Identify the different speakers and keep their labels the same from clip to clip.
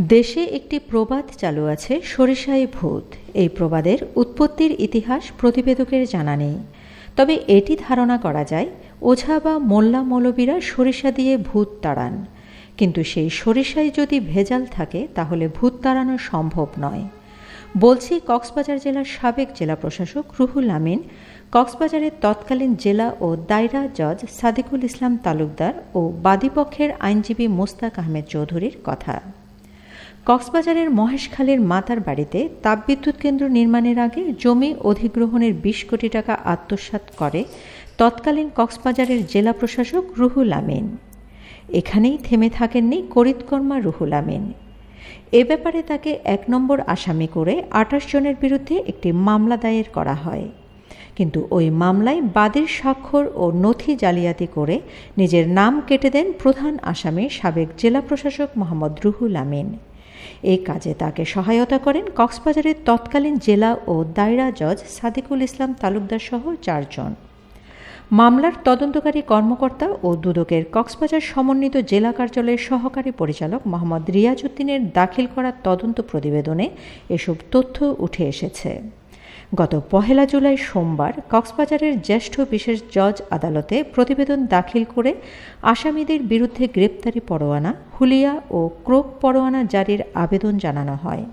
Speaker 1: দেশে একটি প্রবাদ চালু আছে সরিষাই ভূত। এই প্রবাদের উৎপত্তির ইতিহাস প্রতিবেদকের জানা নেই। তবে এটি ধারণা করা যায়, ওঝা বা মোল্লা মৌলবীরা সরিষা দিয়ে ভূত তাড়ান। কিন্তু সেই সরিষায় যদি ভেজাল থাকে, তাহলে ভূত তাড়ানো সম্ভব নয়। বলছি কক্সবাজার জেলার সাবেক জেলা প্রশাসক রুহুল আমিন, কক্সবাজারের তৎকালীন জেলা ও দায়রা জজ সাদিকুল ইসলাম তালুকদার ও বাদীপক্ষের আইনজীবী মোস্তাক আহমেদ চৌধুরীর কথা। কক্সবাজারের মহেশখালীর মাতার বাড়িতে তাপবিদ্যুৎ কেন্দ্র নির্মাণের আগে জমি অধিগ্রহণের বিশ কোটি টাকা আত্মসাৎ করে তৎকালীন কক্সবাজারের জেলা প্রশাসক রুহুল আমিন। এখানেই থেমে থাকেননি করিতকর্মা রুহুল আমিন। এ ব্যাপারে তাকে এক নম্বর আসামি করে আঠাশ জনের বিরুদ্ধে একটি মামলা দায়ের করা হয়। কিন্তু ওই মামলায় বাদীর স্বাক্ষর ও নথি জালিয়াতি করে নিজের নাম কেটে দেন প্রধান আসামি সাবেক জেলা প্রশাসক মোহাম্মদ রুহুল আমিন। এই কাজে তাকে সহায়তা করেন কক্সবাজারের তৎকালীন জেলা ও দায়রা জজ সাদিকুল ইসলাম তালুকদার সহ চারজন। মামলার তদন্তকারী কর্মকর্তা ও দুদকের কক্সবাজার সমন্বিত জেলা কার্যালয়ের সহকারী পরিচালক মোহাম্মদ রিয়াজউদ্দিনের দাখিল করা তদন্ত প্রতিবেদনে এসব তথ্য উঠে এসেছে। গত পহেলা জুলাই সোমবার কক্সবাজারের জ্যেষ্ঠ বিশেষ জজ আদালতে প্রতিবেদন দাখিল করে আসামিদের বিরুদ্ধে গ্রেপ্তারি পরোয়ানা, হুলিয়া ও ক্রোক পরোয়ানা জারির আবেদন জানানো হয়।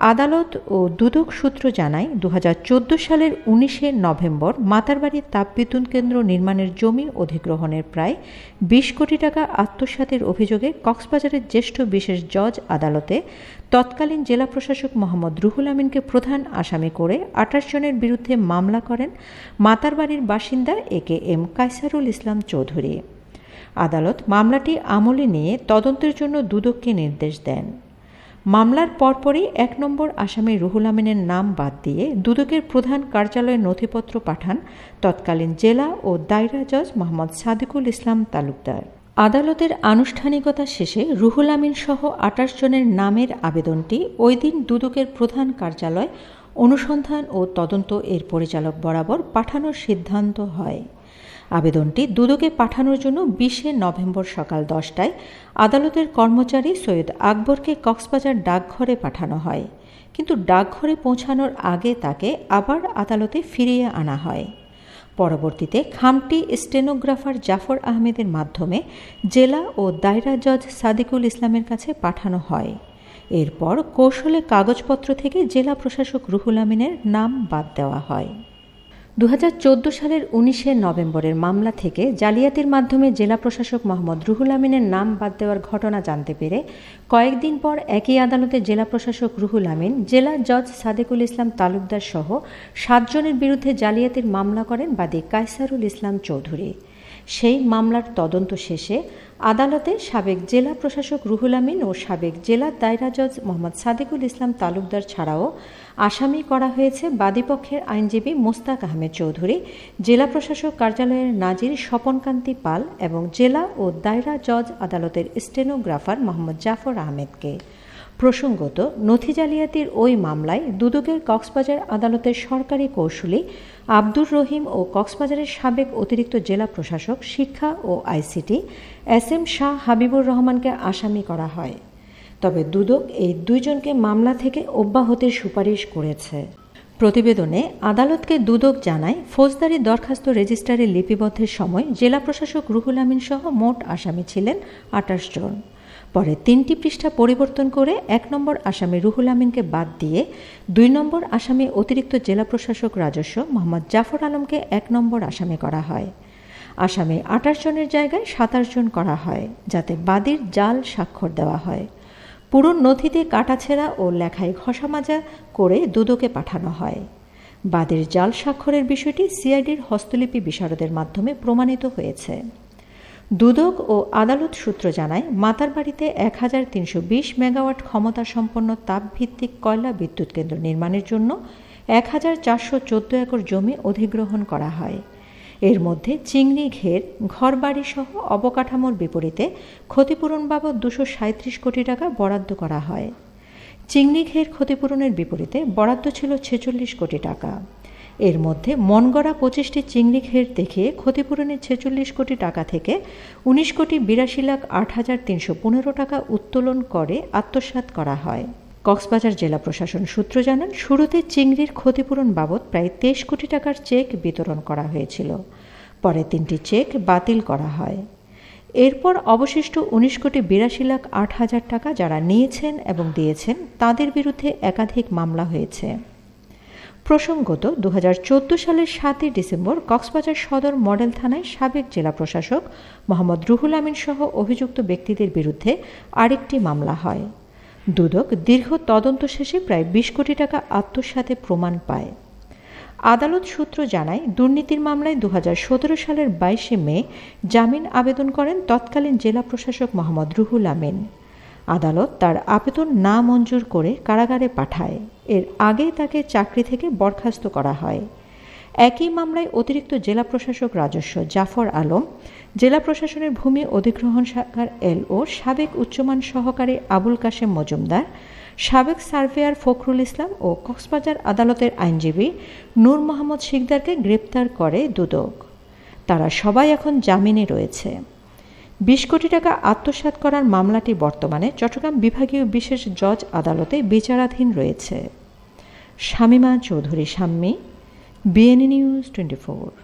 Speaker 1: আদালত ও দুদক সূত্র জানায় দু হাজার চোদ্দ সালের উনিশে নভেম্বর মাতারবাড়ির তাপবিদ্যুৎ কেন্দ্র নির্মাণের জমি অধিগ্রহণের প্রায় বিশ কোটি টাকা আত্মসাতের অভিযোগে কক্সবাজারের জ্যেষ্ঠ বিশেষ জজ আদালতে তৎকালীন জেলা প্রশাসক মোহাম্মদ রুহুল আমিনকে প্রধান আসামি করে আঠাশ জনের বিরুদ্ধে মামলা করেন মাতারবাড়ির বাসিন্দা এ কে এম কাইসারুল ইসলাম চৌধুরী। আদালত মামলাটি আমলে নিয়ে তদন্তের জন্য দুদককে নির্দেশ দেন। মামলার পরপরই এক নম্বর আসামি রুহুল আমিনের নাম বাদ দিয়ে দুদকের প্রধান কার্যালয়ে নথিপত্র পাঠান তৎকালীন জেলা ও দায়রা জজ মোহাম্মদ সাদিকুল ইসলাম তালুকদার। আদালতের আনুষ্ঠানিকতা শেষে রুহুল আমিন সহ আটাশ জনের নামের আবেদনটি ওই দিন দুদকের প্রধান কার্যালয় অনুসন্ধান ও তদন্ত এর পরিচালক বরাবর পাঠানোর সিদ্ধান্ত হয়। আবেদনটি দুদকে পাঠানোর জন্য বিশে নভেম্বর সকাল দশটায় আদালতের কর্মচারী সৈয়দ আকবরকে কক্সবাজার ডাকঘরে পাঠানো হয়। কিন্তু ডাকঘরে পৌঁছানোর আগে তাকে আবার আদালতে ফিরিয়ে আনা হয়। পরবর্তীতে খামটি স্টেনোগ্রাফার জাফর আহমেদের মাধ্যমে জেলা ও দায়রা জজ সাদিকুল ইসলামের কাছে পাঠানো হয়। এরপর কৌশলে কাগজপত্র থেকে জেলা প্রশাসক রুহুল আমিনের নাম বাদ দেওয়া হয়। দু হাজার চোদ্দ সালের উনিশে নভেম্বরের মামলা থেকে জালিয়াতির মাধ্যমে জেলা প্রশাসক মোহাম্মদ রুহুল আমিনের নাম বাদ দেওয়ার ঘটনা জানতে পেরে কয়েকদিন পর একই আদালতে জেলা প্রশাসক রুহুল আমিন, জেলা জজ সাদেকুল ইসলাম তালুকদার সহ সাতজনের বিরুদ্ধে জালিয়াতির মামলা করেন বাদী কায়সারুল ইসলাম চৌধুরী। সেই মামলার তদন্ত শেষে আদালতে সাবেক জেলা প্রশাসক রুহুল আমিন ও সাবেক জেলা দায়রা জজ মোহাম্মদ সাদেকুল ইসলাম তালুকদার ছাড়াও আসামি করা হয়েছে বাদীপক্ষের আইনজীবী মোস্তাক আহমেদ চৌধুরী, জেলা প্রশাসক কার্যালয়ের নাজির স্বপনকান্তি পাল এবং জেলা ও দায়রা জজ আদালতের স্টেনোগ্রাফার মোহাম্মদ জাফর আহমেদকে। প্রসঙ্গত, নথি জালিয়াতির ওই মামলায় দুদকের কক্সবাজার আদালতের সরকারি কৌশলী আব্দুর রহিম ও কক্সবাজারের সাবেক অতিরিক্ত জেলা প্রশাসক, শিক্ষা ও ICT S M Shah Habibur রহমানকে আসামি করা হয়। তবে দুদক এই দুইজনকে মামলা থেকে অব্যাহতির সুপারিশ করেছে। প্রতিবেদনে আদালতকে দুদক জানায়, ফৌজদারি দরখাস্ত রেজিস্ট্রারে লিপিবদ্ধের সময় জেলা প্রশাসক রুহুল আমিন সহ মোট আসামি ছিলেন আটাশ জন। পরে তিনটি পৃষ্ঠা পরিবর্তন করে এক নম্বর আসামি রুহুল আমিনকে বাদ দিয়ে দুই নম্বর আসামি অতিরিক্ত জেলা প্রশাসক রাজস্ব মোহাম্মদ জাফর আলমকে এক নম্বর আসামি করা হয়। আসামি আঠাশ জনের জায়গায় সাতাশ জন করা হয়, যাতে বাদীর জাল স্বাক্ষর দেওয়া হয়। পুরো নথিতে কাটাছেঁড়া ও লেখায় ঘষামাজা করে দুদকে পাঠানো হয়। বাদের জাল স্বাক্ষরের বিষয়টি সিআইডির হস্তলিপি বিশারদের মাধ্যমে প্রমাণিত হয়েছে। দুদক ও আদালত সূত্র জানায়, মাতার বাড়িতে এক হাজার তিনশো বিশ মেগাওয়াট ক্ষমতা সম্পন্ন তাপভিত্তিক কয়লা বিদ্যুৎ কেন্দ্র নির্মাণের জন্য এক হাজার চারশো চোদ্দ একর জমি অধিগ্রহণ করা হয়। এর মধ্যে চিংড়ি, ঘের, ঘরবাড়ি সহ অবকাঠামোর বিপরীতে ক্ষতিপূরণ বাবদ দুশো সাঁত্রিশ কোটি টাকা বরাদ্দ করা হয়। চিংড়ি, ঘের ক্ষতিপূরণের বিপরীতে বরাদ্দ ছিল ছেচল্লিশ কোটি টাকা। এর মধ্যে মনগড়া পঁচিশটি চিংড়ি, ঘের দেখিয়ে ক্ষতিপূরণের ছেচল্লিশ কোটি টাকা থেকে উনিশ কোটি বিরাশি লাখ আট হাজার তিনশো পনেরো টাকা উত্তোলন করে আত্মসাৎ করা হয়। কক্সবাজার জেলা প্রশাসন সূত্র জানান, শুরুতে চিংড়ির ক্ষতিপূরণ বাবদ প্রায় তেইশ কোটি টাকার চেক বিতরণ করা হয়েছিল। পরে তিনটি চেক বাতিল করা হয়। এরপর অবশিষ্ট উনিশ কোটি বিরাশি লাখ আট হাজার টাকা যারা নিয়েছেন এবং দিয়েছেন, তাদের বিরুদ্ধে একাধিক মামলা হয়েছে। প্রসঙ্গত দু হাজার চোদ্দ সালের সাতই ডিসেম্বর কক্সবাজার সদর মডেল থানায় সাবেক জেলা প্রশাসক মোহাম্মদ রুহুল আমিন সহ অভিযুক্ত ব্যক্তিদের বিরুদ্ধে আরেকটি মামলা হয়। দুদক দীর্ঘ তদন্ত শেষে প্রায় বিশ কোটি টাকা আত্মসাতে প্রমাণ পায়। আদালত সূত্র জানায়, দুর্নীতির মামলায় দু হাজার সতেরো সালের বাইশে মে জামিন আবেদন করেন তৎকালীন জেলা প্রশাসক মোহাম্মদ রুহুল আমিন। আদালত তার আবেদন না মঞ্জুর করে কারাগারে পাঠায়। এর আগে তাকে চাকরি থেকে বরখাস্ত করা হয়। একই মামলায় অতিরিক্ত জেলা প্রশাসক রাজস্ব জাফর আলম, জেলা প্রশাসনের ভূমি অধিগ্রহণ শাখার এলও সাবেক উচ্চমান সহকারী আবুল কাশেম মজুমদার, সাবেক সার্ভেয়ার ফখরুল ইসলাম ও কক্সবাজার আদালতের আইনজীবী নূর মোহাম্মদ শিকদারকে গ্রেপ্তার করে দুদক। তারা সবাই এখন জামিনে রয়েছে। বিশ কোটি টাকা আত্মসাৎ করার মামলাটি বর্তমানে চট্টগ্রাম বিভাগীয় বিশেষ জজ আদালতে বিচারাধীন রয়েছে। Shamima Chowdhury Shammi BN News 24